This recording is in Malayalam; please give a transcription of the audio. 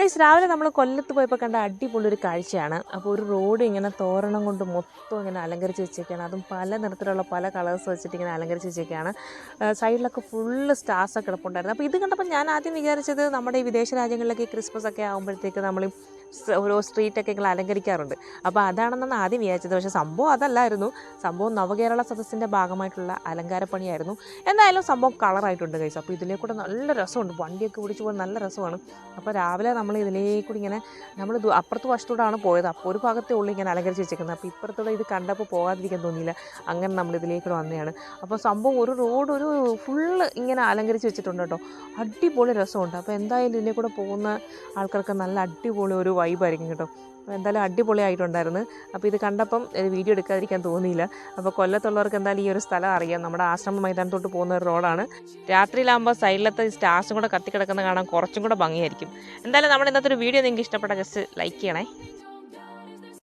ഗൈസ് രാവിലെ നമ്മൾ കൊല്ലത്ത് പോയപ്പോൾ കണ്ട അടിപൊളി ഒരു കാഴ്ചയാണ്. അപ്പോൾ ഒരു റോഡ് ഇങ്ങനെ തോരണം കൊണ്ട് മൊത്തം ഇങ്ങനെ അലങ്കരിച്ച് വെച്ചേക്കാണ്. അതും പല നിറത്തിലുള്ള പല കളേഴ്സ് വെച്ചിട്ട് ഇങ്ങനെ അലങ്കരിച്ച് വെച്ചേക്കാണ്. സൈഡിലൊക്കെ ഫുള്ള് സ്റ്റാർസൊക്കെ കിടപ്പുണ്ടായിരുന്നു. അപ്പോൾ ഇത് കണ്ടപ്പോൾ ഞാൻ ആദ്യം വിചാരിച്ചത് നമ്മുടെ ഈ വിദേശ രാജ്യങ്ങളിലൊക്കെ ക്രിസ്മസ് ഒക്കെ ആകുമ്പോഴത്തേക്ക് നമ്മൾ ഓരോ സ്ട്രീറ്റൊക്കെ ഇങ്ങനെ അലങ്കരിക്കാറുണ്ട്. അപ്പോൾ അതാണെന്നാണ് ആദ്യം വിചാരിച്ചത്. പക്ഷേ സംഭവം അതല്ലായിരുന്നു. സംഭവം നവകേരള സദസ്സിന്റെ ഭാഗമായിട്ടുള്ള അലങ്കാരപ്പണിയായിരുന്നു. എന്തായാലും സംഭവം കളറായിട്ടുണ്ട് കൈസ്. അപ്പോൾ ഇതിലേ കൂടെ നല്ല രസമുണ്ട്. വണ്ടിയൊക്കെ പിടിച്ച് പോകാൻ നല്ല രസമാണ്. അപ്പോൾ രാവിലെ നമ്മൾ ഇതിലേ കൂടി ഇങ്ങനെ നമ്മൾ അപ്പുറത്ത് വശത്തൂടാണ് പോയത്. അപ്പോൾ ഒരു ഭാഗത്തേ ഉള്ളിൽ ഇങ്ങനെ അലങ്കരിച്ച് വെച്ചേക്കുന്നത്. അപ്പോൾ ഇപ്പുറത്തൂടെ ഇത് കണ്ടപ്പോൾ പോകാതിരിക്കാൻ തോന്നിയില്ല. അങ്ങനെ നമ്മൾ ഇതിലേക്കൂടെ വന്നതാണ് അപ്പോൾ സംഭവം ഒരു റോഡ് ഒരു ഫുള്ള് ഇങ്ങനെ അലങ്കരിച്ച് വെച്ചിട്ടുണ്ട് കേട്ടോ. അടിപൊളി രസമുണ്ട്. അപ്പോൾ എന്തായാലും ഇതിലെ കൂടെ പോകുന്ന ആൾക്കാർക്ക് നല്ല അടിപൊളി ഒരു വൈബായിരിക്കും കേട്ടോ. അപ്പോൾ എന്തായാലും അടിപൊളിയായിട്ടുണ്ടായിരുന്നു. അപ്പോൾ ഇത് കണ്ടപ്പം വീഡിയോ എടുക്കാതിരിക്കാൻ തോന്നിയില്ല. അപ്പോൾ കൊല്ലത്തുള്ളവർക്ക് എന്തായാലും ഈ ഒരു സ്ഥലം അറിയാം. നമ്മുടെ ആശ്രമ മൈതാനത്തോട്ട് പോകുന്ന ഒരു റോഡാണ്. രാത്രിയിലാകുമ്പോൾ സൈഡിലത്തെ സ്റ്റാർസും കൂടെ കത്തിക്കിടക്കുന്ന കാണാൻ കുറച്ചും കൂടെ ഭംഗിയായിരിക്കും. എന്തായാലും നമ്മുടെ ഇന്നത്തെ ഒരു വീഡിയോ നിങ്ങൾക്ക് ഇഷ്ടപ്പെട്ട ജസ്റ്റ് ലൈക്ക് ചെയ്യണേ.